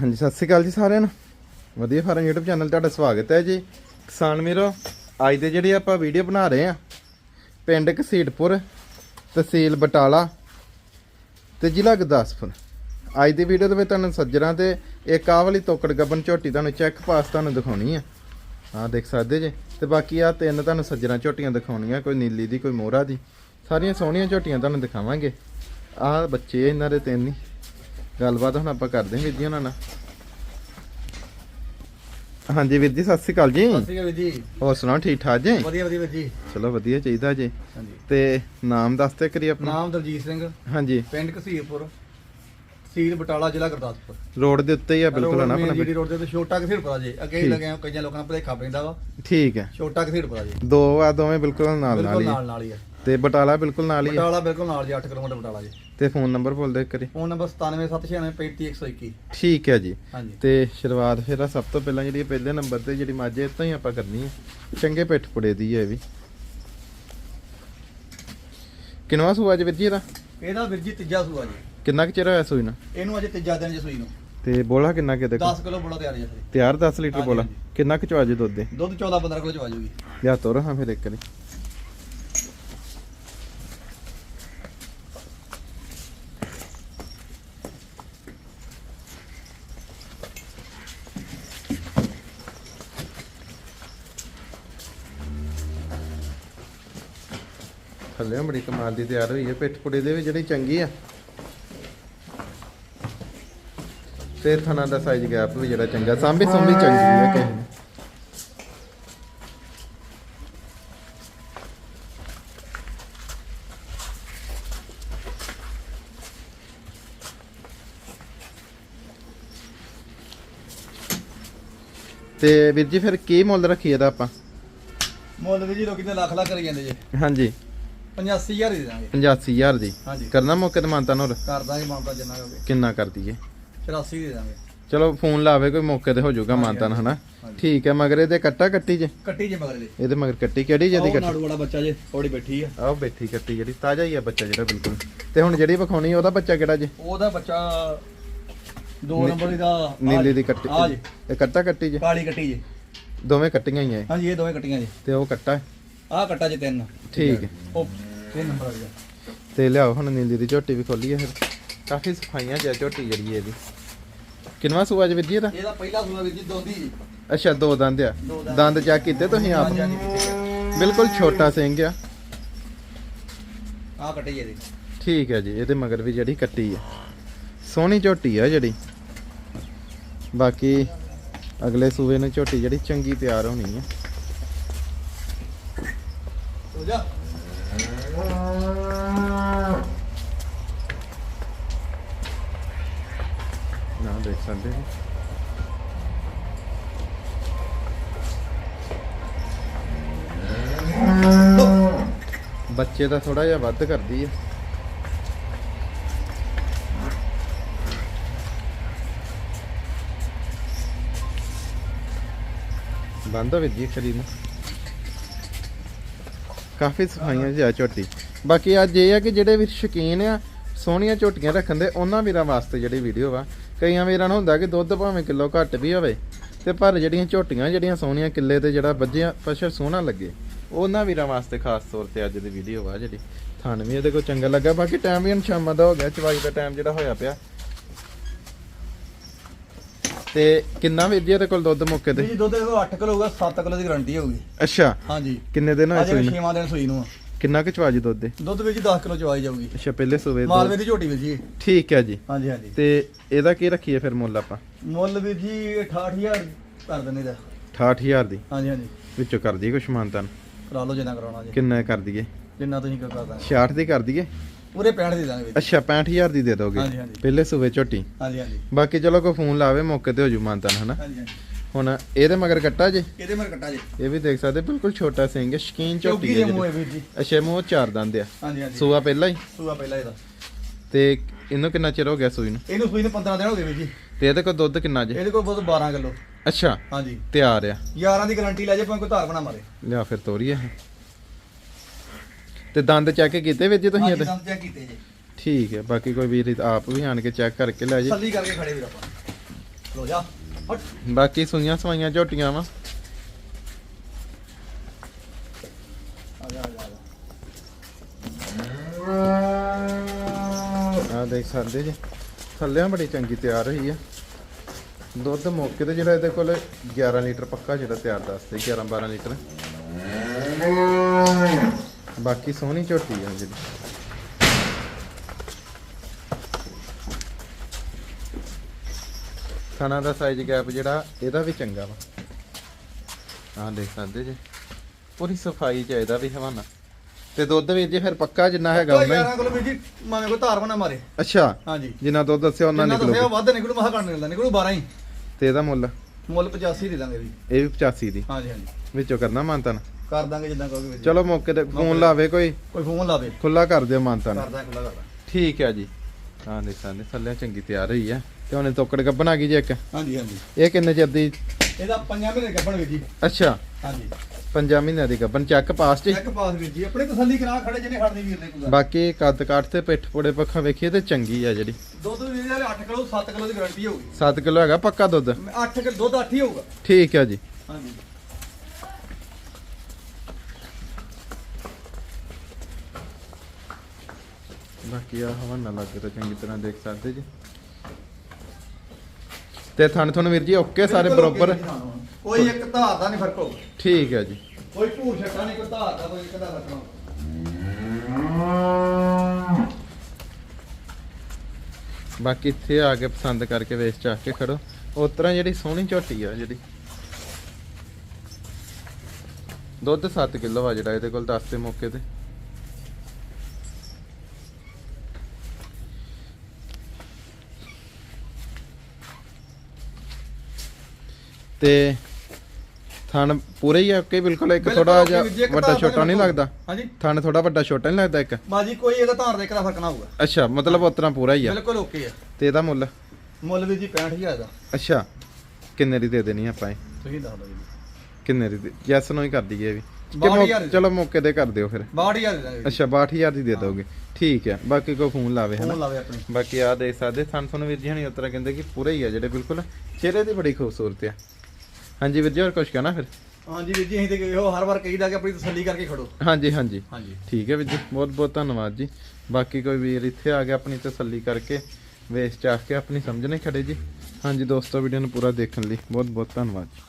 ਹਾਂਜੀ, ਸਤਿ ਸ਼੍ਰੀ ਅਕਾਲ ਜੀ ਸਾਰਿਆਂ ਨੂੰ। ਵਧੀਆ ਫਾਰਮ YouTube ਚੈਨਲ ਤੁਹਾਡਾ ਸਵਾਗਤ ਹੈ ਜੀ। ਕਿਸਾਨ ਵੀਰੋ, ਅੱਜ ਦੇ ਜਿਹੜੀ ਆਪਾਂ ਵੀਡੀਓ ਬਣਾ ਰਹੇ ਆ ਪਿੰਡ ਘਸੀਟਪੁਰ ਤਹਿਸੀਲ ਬਟਾਲਾ ਤੇ ਜ਼ਿਲ੍ਹਾ ਗੁਰਦਾਸਪੁਰ। ਅੱਜ ਦੀ ਵੀਡੀਓ ਦੇ ਵਿੱਚ ਤੁਹਾਨੂੰ ਸੱਜਰਾਂ ਤੇ ਇੱਕ ਆਹ ਵਾਲੀ ਤੋਕੜ ਗੱਬਨ ਝੋਟੀ ਤੁਹਾਨੂੰ ਚੈੱਕ ਪਾਸ ਤੁਹਾਨੂੰ ਦਿਖਾਉਣੀ ਆ। ਆਹ ਦੇਖ ਸਕਦੇ ਜੇ? ਤੇ ਬਾਕੀ ਆ ਤਿੰਨ ਤੁਹਾਨੂੰ ਸੱਜਰਾਂ ਝੋਟੀਆਂ ਦਿਖਾਉਣੀਆਂ, ਕੋਈ ਨੀਲੀ ਦੀ, ਕੋਈ ਮੋਹਰਾ ਦੀ। ਸਾਰੀਆਂ ਸੋਹਣੀਆਂ ਝੋਟੀਆਂ ਤੁਹਾਨੂੰ ਦਿਖਾਵਾਂਗੇ। ਆਹ ਬੱਚੇ ਇਹਨਾਂ ਦੇ ਤਿੰਨ ਹੀ। ਗੱਲਬਾਤ ਹੁਣ ਆਪਾਂ ਕਰਦੇ ਹਾਂ ਵੀਰ ਜੀ ਉਹਨਾਂ ਨਾਲ। ਹਾਂਜੀ ਵੀਰ ਜੀ ਸਤਿ ਸ਼੍ਰੀ ਅਕਾਲ ਜੀ। ਸਤਿ ਸ਼੍ਰੀ ਅਕਾਲ ਜੀ। ਹੋਰ ਸੁਣਾਓ ਠੀਕ ਠਾਕ ਜੀ? ਵਧੀਆ ਵਧੀਆ ਵੀਰ ਜੀ ਚਲੋ ਵਧੀਆ ਚਾਹੀਦਾ ਜੀ। ਹਾਂਜੀ। ਤੇ ਨਾਮ ਦੱਸਦੇ ਕਰੀ ਆਪਣਾ। ਨਾਮ ਦਲਜੀਤ ਸਿੰਘ। ਹਾਂਜੀ। ਪਿੰਡ ਕਸੀਰਪੁਰ ਤਹਿਸੀਲ ਬਟਾਲਾ ਜ਼ਿਲ੍ਹਾ ਗੁਰਦਾਸਪੁਰ। ਰੋਡ ਦੇ ਉੱਤੇ ਹੀ ਆ ਬਿਲਕੁਲ ਨਾ ਆਪਣਾ ਜਿਹੜੀ ਰੋਡ ਦੇ ਉੱਤੇ ਛੋਟਾ ਕਸੀਰਪੁਰਾ ਜੀ। ਅੱਗੇ ਹੀ ਠੀਕ। ਲੱਗੇ ਕਈਆਂ ਲੋਕਾਂ ਨੂੰ ਭੁਲੇਖਾ ਪੈਂਦਾ ਵਾ। ਠੀਕ ਹੈ। ਛੋਟਾ ਕਸੀਰਪੁਰਾ ਜੀ। ਦੋ ਆ ਦੋਵੇਂ ਬਿਲਕੁਲ ਨਾਲ ਨਾਲ ਬਿਲਕੁਲ ਹੀ ਆ। ਨਾਲ ਨਾਲ ਹੀ ਆ। ਤੇ ਬਟਾਲਾ ਬਿਲਕੁਲ ਨਾਲ ਹੀ ਆ। ਬਟਾਲਾ ਬਿਲਕੁਲ ਨਾਲ ਜੀ 8 ਕਿਲੋਮੀਟਰ ਬਟਾਲਾ ਜੀ। ਤੇ ਫੋਨ ਨੰਬਰ ਬੋਲ ਦੇ ਕਰੀ ਫੋਨ ਨੰਬਰ 9776935121 ਠੀਕ ਹੈ ਜੀ। ਤੇ ਸ਼ੁਰੂਆਤ ਫਿਰ ਆ ਸਭ ਤੋਂ ਪਹਿਲਾਂ ਜਿਹੜੀ ਪਹਿਲੇ ਨੰਬਰ ਤੇ ਜਿਹੜੀ ਮੱਝ ਤੋਂ ਹੀ ਆਪਾਂ ਕਰਨੀ ਹੈ ਚੰਗੇ ਪਿੱਠ ਪੁੜੇ ਦੀ ਹੈ ਇਹ ਵੀ। ਕਿਨਵਾ ਸੂਆ ਅੱਜ ਵੀਰ ਜੀ ਇਹਦਾ? ਇਹਦਾ ਵੀਰ ਜੀ ਤੀਜਾ ਸੂਆ ਜੀ। ਕਿੰਨਾ ਕੁ ਚਿਰ ਹੋਇਆ ਸੂਈ ਨੂੰ? ਇਹਨੂੰ ਅਜੇ ਤੀਜਾ ਦਿਨ ਜੀ ਸੂਈ ਨੂੰ। ਤੇ ਬੋਲਾ ਕਿੰਨਾ ਕਿ ਦੇਖੋ? 10 ਕਿਲੋ ਬੋਲਾ ਤਿਆਰ ਹੈ ਜੀ ਤਿਆਰ 10 ਲੀਟਰ ਬੋਲਾ। ਕਿੰਨਾ ਕੁ ਚਵਾ ਜੇ ਦੁੱਧ ਦੇ ਦੁੱਧ 14 15 ਕਿਲੋ ਚ ਆ ਜਾਊਗੀ ਜਾਂ ਤੁਰ ਹਾਂ ਫਿਰ ਇੱਕ ਵਾਰੀ। ਥੱਲੇ ਬੜੀ ਕਮਾਲ ਦੀ ਤਿਆਰ ਹੋਈ ਹੈ ਪਿੱਠ ਪੁੜੇ ਦੇ ਵੀ ਜਿਹੜੀ ਚੰਗੀ ਆ। ਤੇ ਥਣਾ ਦਾ ਸਾਈਜ਼ ਗੈਪ ਵੀ ਜਿਹੜਾ ਚੰਗਾ। ਸਾਂਭੀ ਸੁੰਭੀ ਚੰਗੀ ਹੈ। ਨੇ ਤੇ ਵੀਰ ਜੀ ਫਿਰ ਕੀ ਮੁੱਲ ਰੱਖੀ ਇਹਦਾ ਆਪਾਂ? ਮੁੱਲ ਵੀ ਜੀ ਲੋਕੀ ਤੇ ਲੱਖ ਲੱਖ ਕਰੀ ਜਾਂਦੇ ਜੀ। ਹਾਂਜੀ। 85000 ਹੀ ਦੇ ਦਾਂਗੇ 85000 ਦੀ? ਹਾਂਜੀ। ਕਰਨਾ ਮੌਕੇ ਤੇ ਮਾਨਤਾ ਨੂੰ ਕਰ ਦਾਂਗੇ ਮਾਮਲਾ ਜਿੰਨਾ ਹੋਵੇ। ਕਿੰਨਾ ਕਰ ਦਈਏ? 84 ਦੇ ਦਾਂਗੇ। ਚਲੋ ਫੋਨ ਲਾਵੇ ਕੋਈ ਮੌਕੇ ਤੇ ਹੋ ਜਾਊਗਾ ਮਾਨਤਾ ਹਨਾ। ਠੀਕ ਹੈ ਮਗਰ ਇਹਦੇ ਕੱਟਾ ਕੱਟੀ ਜੇ? ਕੱਟੀ ਜੇ ਮਗਰ ਦੇ ਇਹਦੇ ਮਗਰ ਕੱਟੀ ਕਿਹੜੀ ਜਿਹਦੀ ਕੱਟੀ? ਨਾੜੂ ਵਾਲਾ ਬੱਚਾ ਜੇ ਥੋੜੀ ਬੈਠੀ ਆ। ਆਹ ਬੈਠੀ ਕੱਟੀ ਜਿਹੜੀ ਤਾਜ਼ਾ ਹੀ ਆ ਬੱਚਾ ਜਿਹੜਾ ਬਿਲਕੁਲ। ਤੇ ਹੁਣ ਜਿਹੜੀ ਵਿਖਾਉਣੀ ਉਹਦਾ ਬੱਚਾ ਕਿਹੜਾ ਜੇ? ਉਹਦਾ ਬੱਚਾ ਦੋ ਨੰਬਰ ਦਾ ਨੀਲੀ ਦੀ ਕੱਟੀ। ਆ ਜੀ। ਇਹ ਕੱਟਾ ਕੱਟੀ ਜੇ? ਕਾਲੀ ਕੱਟੀ ਜੇ। ਦੋਵੇਂ ਕੱਟੀਆਂ ਹੀ ਆ। ਹਾਂਜੀ ਇਹ ਦੋਵੇਂ ਕੱਟੀਆਂ ਜੇ। ਤੇ ਉਹ ਕੱਟਾ। ਆਹ ਕੱਟਾ ਜੇ ਤਿੰਨ। ਠੀਕ ਹੈ। ਉਹ ਤਿੰਨ ਨੰਬਰ ਆ ਗਿਆ। ਤੇ ਲਿਆਓ ਹੁਣ ਨੀਲੀ ਦੀ ਝੋਟੀ ਵੀ ਖੋਲੀ ਹੈ ਫਿਰ। ਕਾਫੀ ਸਫਾਈਆਂ ਜਿਹਾ ਝੋਟੀ ਜਿਹੜੀ ਇਹਦੀ। ਕਿੰਨਵਾ ਸੂਆ ਜੀ ਵੀਰ ਜੀ ਇਹਦਾ? ਇਹਦਾ ਪਹਿਲਾ ਸੂਆ ਵੀਰ ਜੀ ਦੋਂਦੀ ਜੀ। ਅੱਛਾ ਦੋ ਦੰਦ ਆ। ਦੋ ਦੰਦ। ਦੰਦ ਚੈੱਕ ਕੀਤੇ ਤੁਸੀਂ ਆਪ? ਹਾਂਜੀ, ਹਾਂਜੀ, ਕੀਤੇ ਆ। ਬਿਲਕੁਲ ਛੋਟਾ ਸਿੰਘ ਆ। ਆਹ ਕੱਟੀ ਜੇ ਇਹਦੀ। ਠੀਕ ਹੈ ਜੀ ਇਹਦੇ ਮਗਰ ਵੀ ਜਿਹੜੀ ਕੱਟੀ ਹੈ ਸੋਹਣੀ ਝੋਟੀ ਆ ਜਿਹੜੀ। ਬਾਕੀ ਅਗਲੇ ਸੂਵੇ ਨੂੰ ਝੋਟੀ ਜਿਹੜੀ ਚੰਗੀ ਤਿਆਰ ਹੋਣੀ ਹੈ ਹੋ ਜਾ ਨਾ ਦੇਖ ਸਕਦੇ ਹੋ ਬੱਚੇ ਦਾ ਥੋੜਾ ਜਿਹਾ ਵੱਧ ਕਰਦੀ ਹੈ ਬੰਦ ਹੋ ਜੀ ਖਰੀਦ ਨੂੰ। ਕਾਫੀ ਸਫਾਈਆਂ ਜਿਹਾ ਝੋਟੀ। ਬਾਕੀ ਅੱਜ ਇਹ ਆ ਕਿ ਜਿਹੜੇ ਵੀ ਸ਼ੌਕੀਨ ਆ, ਸੋਹਣੀਆਂ ਝੋਟੀਆਂ ਰੱਖਣ ਦੇ, ਉਹਨਾਂ ਵੀਰਾਂ ਵਾਸਤੇ ਜਿਹੜੀ ਵੀਡੀਓ ਵਾ ਕਈਆਂ ਵੀਰਾਂ ਨੂੰ ਹੁੰਦਾ ਕਿ ਦੁੱਧ ਭਾਵੇਂ ਕਿਲੋ ਘੱਟ ਵੀ ਹੋਵੇ ਤੇ ਪਰ ਜਿਹੜੀਆਂ ਝੋਟੀਆਂ ਜਿਹੜੀਆਂ ਸੋਹਣੀਆਂ ਕਿੱਲੇ ਤੇ ਜਿਹੜਾ ਵੱਜਿਆ ਪਸ਼ੂ ਸੋਹਣਾ ਲੱਗੇ ਉਹਨਾਂ ਵੀਰਾਂ ਵਾਸਤੇ ਖਾਸ ਤੌਰ ਤੇ ਅੱਜ ਦੀ ਵੀਡੀਓ ਵਾ ਜਿਹੜੀ। ਥਣ ਵੀ ਇਹਦੇ ਕੋਲ ਚੰਗਾ ਲੱਗਾ। ਬਾਕੀ ਟਾਈਮ ਵੀ ਸ਼ਾਮਾਂ ਦਾ ਹੋ ਗਿਆ ਚਵਾਈ ਦਾ ਟਾਈਮ ਜਿਹੜਾ ਹੋਇਆ ਪਿਆ। ਤੇ ਕਿੰਨਾ ਵੀਰ ਜੀ ਇਹਦੇ ਕੋਲ ਦੁੱਧ ਮੁੱਕੇ ਤੇ? ਜੀ ਦੁੱਧ ਇਹਦਾ 8 ਕਿਲੋ ਹੋਊਗਾ 7 ਕਿਲੋ ਦੀ ਗਾਰੰਟੀ ਹੋਊਗੀ। ਅੱਛਾ। ਹਾਂਜੀ। ਕਿੰਨੇ ਦਿਨ ਹੋਏ ਸੂਈ ਨੂੰ? ਛੇਵਾਂ ਦਿਨ ਸੂਈ ਨੂੰ ਆ। ਕਿੰਨਾ ਕੁ ਚਵਾਜੀ ਦੁੱਧ ਦੇ ਦੁੱਧ ਵਿੱਚ 10 ਕਿਲੋ ਚਵਾਈ ਜਾਊਗੀ। ਅੱਛਾ ਪਹਿਲੇ ਸੂਵੇ ਦੋ- ਮਾਲਵੇ ਦੀ ਝੋਟੀ ਵੀਰ ਜੀ। ਠੀਕ ਹੈ ਜੀ। ਹਾਂਜੀ ਹਾਂਜੀ। ਤੇ ਇਹਦਾ ਕੀ ਰੱਖੀਏ ਫਿਰ ਮੁੱਲ ਆਪਾਂ? ਮੁੱਲ ਵੀਰ ਜੀ 68000 ਕਰ ਦਿੰਦੇ ਦਾ 68000 ਦੀ? ਹਾਂਜੀ ਹਾਂਜੀ। ਵਿੱਚੋਂ ਕਰ ਦਈਏ ਕੁਛ ਮਾਨਤਨ ਕਰਾ ਲਓ ਜਿੰਨਾ ਕਰਾਉਣਾ ਜੀ। ਕਿੰਨਾ ਕਰ ਦਈਏ? ਜਿੰਨਾ ਤੁਸੀਂ ਕਰ ਦਾਂਗੇ। 66 ਦੀ ਕਰ ਦਈਏ? ਪੂਰੇ 65 ਦੇ ਦਾਂਗੇ। ਅੱਛਾ 65000 ਦੀ ਦੇ ਦੋਗੇ? ਹਾਂਜੀ, ਹਾਂਜੀ। ਪਹਿਲੇ ਸੂਵੇ ਝੋਟੀ। ਹਾਂਜੀ ਹਾਂਜੀ। ਬਾਕੀ ਚਲੋ ਕੋਈ ਫੋਨ ਲਾਵੇ ਮੌਕੇ ਤੇ ਹੋ ਜੂ ਮਾਨਤਨ ਹਨਾ? ਹਾਂਜੀ ਹਾਂਜੀ। ਹੁਣ ਇਹਦੇ ਮਗਰ ਕੱਟਾ ਜੇ? ਇਹਦੇ ਮਰ ਕੱਟਾ ਜੀ। ਇਹ ਵੀ ਦੇਖ ਸਕਦੇ ਬਿਲਕੁਲ ਛੋਟਾ ਸਿੰਘ ਹੈ ਸ਼ਕੀਨ ਦੇ ਹੈ ਜੀ। ਅੱਛਾ ਮੂੰਹ ਚਾਰ ਦੰਦ ਆ। ਹਾਂਜੀ ਹਾਂਜੀ। ਸੂਆ ਪਹਿਲਾਂ ਹੀ? ਸੂਆ ਪਹਿਲਾ ਇਹਦਾ। ਤੇ ਇਹਨੂੰ ਕਿੰਨਾ ਚਿਰ ਹੋ ਗਿਆ ਸੂਈ ਨੂੰ? ਇਹਨੂੰ ਸੂਈ ਨੂੰ 15 ਦਿਨ ਹੋ ਗਏ ਵੀਰ ਜੀ। ਤੇ ਇਹਦੇ ਕੋਲ ਦੁੱਧ ਕਿੰਨਾ ਜੇ? ਇਹਦੇ ਕੋਲ ਬਹੁਤ 12 ਕਿਲੋ। ਅੱਛਾ ਹਾਂਜੀ। ਤਿਆਰ ਆ। 11 ਦੀ ਗਾਰੰਟੀ ਲੈ ਜੇ ਭਾਵੇਂ ਕੋਈ ਧਾਰ ਬਣਾ ਮਾਰੇ। ਲਿਆ ਫਿਰ ਤੋਰੀਏ ਤੇ ਦੰਦ ਚੈੱਕ ਕੀਤੇ ਵਿੱਚ ਤੁਸੀਂ ਇਹਦੇ? ਦੰਦ ਚੈੱਕ ਕੀਤੇ ਜੀ। ਠੀਕ ਹੈ ਬਾਕੀ ਕੋਈ ਵੀਰ ਆਪ ਵੀ ਆਣ ਕੇ ਚੈੱਕ ਕਰਕੇ ਲੈ ਜੇ। ਤਸੱਲੀ ਕਰਕੇ ਖੜੇ ਵੀਰ ਆਪਾਂ। ਲੋ ਜਾ। ਬਾਕੀ ਸੁਈਆਂ ਸਵਾਈਆਂ ਝੋਟੀਆਂ ਵਾ। ਆ ਦੇਖ ਸਕਦੇ ਜੀ, ਥੱਲਿਆਂ ਬੜੀ ਚੰਗੀ ਤਿਆਰ ਹੋਈ ਆ। ਦੁੱਧ ਮੌਕੇ ਤੇ ਜਿਹੜਾ ਇਹਦੇ ਕੋਲ 11 ਲੀਟਰ ਪੱਕਾ ਜਿਹੜਾ ਤਿਆਰ ਦੱਸਦੇ 11 12 ਲੀਟਰ। ਬਾਕੀ ਸੋਹਣੀ ਝੋਟੀ ਆ ਜਿਹੜੀ। ਥਣਾ ਦਾ ਸਾਈਜ਼ ਗੈਪ ਜਿਹੜਾ ਇਹਦਾ ਵੀ ਚੰਗਾ ਵਾ। ਆਹ ਦੇਖ ਸਕਦੇ ਜੀ। ਪੂਰੀ ਸਫ਼ਾਈ ਚ ਇਹਦਾ ਵੀ ਹਵਾਨਾ। ਤੇ ਦੁੱਧ ਵੀ ਜੇ ਫਿਰ ਪੱਕਾ ਜਿੰਨਾ ਹੈਗਾ ਕੋਈ ਉਹਨਾਂ ਹੀ। 11 ਕਿਲੋ ਵੀਰ ਜੀ ਮਾਵੇਂ ਕੋਈ ਧਾਰ ਬਣਾ ਮਾਰੇ। ਅੱਛਾ। ਹਾਂਜੀ। ਜਿੰਨਾ ਦੁੱਧ ਦੱਸਿਆ ਉਹਨਾਂ ਜਿੰਨਾ ਨਿਕਲੂ ਦੱਸਿਆ ਵੱਧ ਨਿਕਲੂ ਮਹਾ ਕੱਢ ਨਿਕਲਦਾ ਨਿਕਲੂ 12 ਹੀ। ਤੇ ਇਹਦਾ ਮੁੱਲ? ਮੁੱਲ 85 ਦੇ ਦਾਂਗੇ ਜੀ ਇਹ ਵੀ 85 ਦੀ। ਹਾਂਜੀ ਹਾਂਜੀ। ਵਿੱਚੋਂ ਕਰਨਾ ਮਾਨਤਨ? ਕਰ ਦਾਂਗੇ ਜਿੱਦਾਂ ਕਹੋਗੇ ਜੀ। ਚਲੋ ਮੌਕੇ ਤੇ ਫੋਨ ਲਾਵੇ ਕੋਈ। ਕੋਈ ਫੋਨ ਲਾਵੇ। ਖੁੱਲਾ ਕਰ ਦਿਓ ਮਾਨਤਨ। ਕਰਦਾ ਖੁੱਲਾ ਕਰਦਾ। ਠੀਕ ਹੈ ਜੀ। ਹਾਂ ਦੇਖਾਂ ਦੇ ਥੱਲੇ ਚੰਗੀ ਤਿਆਰ ਹੋਈ ਹੈ ਤੇ ਉਹਨੇ ਤੋਕੜ ਗੱਬਣ ਆ ਗਈ ਜੀ ਇੱਕ? ਹਾਂਜੀ ਹਾਂਜੀ। ਇਹ ਕਿੰਨੇ ਚਿਰ ਦੀ? ਇਹਦਾ ਪੰਜਾਂ ਮਹੀਨੇ ਕੱਢਣ ਵੀਰ ਜੀ। ਅੱਛਾ। ਹਾਂਜੀ। ਪੰਜਾਂ ਮਹੀਨਿਆਂ ਦੀ ਗੱਬਨ ਚੱਕ ਪਾਸ ਜੀ। ਇੱਕ ਪਾਸ ਵੀਰ ਜੀ। ਆਪਣੀ ਤਸੱਲੀ ਕਰਾ ਖੜੇ ਜਿਹਨੇ ਖੜਨੀ ਵੀਰ ਨੇ ਕੋਈ। ਬਾਕੀ ਕੱਦ ਕਾਠ ਤੇ ਪਿੱਠ ਪੋੜੇ ਪੱਖਾ ਵੇਖੀਏ ਤੇ ਚੰਗੀ ਆ ਜਿਹੜੀ। ਦੁੱਧ ਵੀਰ ਜੀ 8 ਕਿਲੋ 7 ਕਿਲੋ ਦੀ ਗਾਰੰਟੀ ਹੋਊਗੀ। 7 ਕਿਲੋ ਹੈਗਾ ਪੱਕਾ ਦੁੱਧ? 8 ਕਿਲੋ ਦੁੱਧ 8 ਹੀ ਹੋਊਗਾ। ਠੀਕ ਹੈ ਜੀ। ਹਾਂਜੀ। ਬਾਕੀ ਆ ਹਵਾਨਾ ਲੱਗ ਤਾਂ ਚੰਗੀ ਤਰ੍ਹਾਂ ਦੇਖ ਸਕਦੇ ਜੀ। ਤੇ ਥਣ ਥਣ ਵੀਰ ਜੀ ਓਕੇ ਸਾਰੇ ਬਰੋਬਰ। ਕੋਈ ਇੱਕ ਧਾਰ ਦਾ ਨਹੀਂ ਫ਼ਰਕ ਹੋਊਗਾ। ਠੀਕ ਹੈ ਜੀ। ਕੋਈ ਭੂਰ ਛੱਟਾ ਨਹੀਂ ਕੋਈ ਧਾਰ ਦਾ ਕੋਈ ਇੱਕ ਦਾ ਫ਼ਰਕ ਬਾਕੀ ਇੱਥੇ ਆ ਕੇ ਪਸੰਦ ਕਰਕੇ ਵੇਚ ਚੱਕ ਕੇ ਖੜੋ। ਉਸ ਤਰ੍ਹਾਂ ਜਿਹੜੀ ਸੋਹਣੀ ਝੋਟੀ ਆ ਜਿਹੜੀ। ਦੁੱਧ 7 ਕਿਲੋ ਆ ਜਿਹੜਾ ਇਹਦੇ ਕੋਲ ਦੱਸ ਦੇ ਮੌਕੇ ਤੇ। ਤੇ ਥਣ ਪੂਰੇ ਹੀ ਆ ਕਿ ਬਿਲਕੁਲ ਇੱਕ ਬਿਲਕੁਲ ਥੋੜਾ okay ਜਿਹਾ ਵੀਰ ਜੀ, ਇੱਕ ਵੱਡਾ ਛੋਟਾ ਨਹੀਂ ਲੱਗਦਾ। ਹਾਂਜੀ। ਥਣ ਥੋੜਾ ਵੱਡਾ ਛੋਟਾ ਨਹੀਂ ਲੱਗਦਾ ਇੱਕ। ਬਾਜੀ ਕੋਈ ਇਹਦਾ ਧਾਰ ਦਾ ਇੱਕ ਦਾ ਫ਼ਰਕ ਨਾ ਹੋਊਗਾ। ਅੱਛਾ ਮਤਲਬ ਉਸ ਤਰ੍ਹਾਂ ਪੂਰਾ ਹੀ ਆ। ਬਿਲਕੁਲ ਓਕੇ ਆ। ਤੇ ਇਹਦਾ ਮੁੱਲ? ਮੁੱਲ ਵੀਰ ਜੀ 65000 ਦਾ। ਅੱਛਾ ਕਿੰਨੇ ਦੀ ਦੇ ਦੇਣੀ ਆਪਾਂ ਇਹ? ਤੁਸੀਂ ਦੱਸ ਦਿਓ ਜੀ। ਕਿੰਨੇ ਦੀ ਜੈਸ ਨੂੰ ਹੀ ਕਰ ਦਈਏ ਇਹ ਵੀ। ਕਿ ਬਾਹਠ ਮੌ- ਹਜ਼ਾਰ ਦੀ। ਚਲੋ ਮੌਕੇ ਤੇ ਕਰ ਦਿਓ ਫਿਰ। 62000 ਦੇ ਦਾਂਗੇ ਅੱਛਾ 62000 ਦੀ ਦੇ ਦੋਗੇ ਠੀਕ ਹੈ ਬਾਕੀ ਕੋਈ ਫੋਨ ਲਾਵੇ ਫੋਨ ਹਨਾ ਲਾਵੇ ਆਪਣੀ। ਬਾਕੀ ਆ ਦੇਖ ਸਕਦੇ ਤੁਹਾਨੂੰ ਵੀਰ ਜੀ ਹਣੀ ਉਤਰਾ ਕਹਿੰਦੇ ਕਿ ਪੂਰੇ ਹੀ ਆ ਜਿਹੜੇ ਬਿਲਕੁਲ ਚਿਹਰੇ ਦੀ ਬੜੀ ਖੂਬਸੂਰਤ ਆ। ਹਾਂਜੀ ਵੀਰ ਜੀ ਹੋਰ ਕੁਝ ਕਹਿਣਾ ਫਿਰ? ਹਾਂਜੀ ਵੀਰ ਜੀ ਅਸੀਂ ਤੇ ਇਹੋ ਹਰ ਵਾਰ ਕਹੀਦਾ ਕਿ ਆਪਣੀ ਤਸੱਲੀ ਕਰਕੇ ਖੜੋ। ਹਾਂਜੀ ਹਾਂਜੀ। ਹਾਂਜੀ। ਠੀਕ ਹੈ ਵੀਰ ਜੀ ਬਹੁਤ ਬਹੁਤ ਧੰਨਵਾਦ ਜੀ। ਬਾਕੀ ਕੋਈ ਵੀਰ ਇੱਥੇ ਆ ਗਿਆ ਆਪਣੀ ਤਸੱਲੀ ਕਰਕੇ ਵੇਚ ਚਾਹ ਕੇ ਆਪਣੀ ਸਮਝਣੇ ਖੜੇ ਜੀ। ਹਾਂਜੀ ਦੋਸਤੋ ਵੀਡੀਓ ਨੂੰ ਪੂਰਾ ਦੇਖਣ ਲਈ ਬਹੁਤ ਬਹੁਤ ਧੰਨਵਾਦ ਜੀ।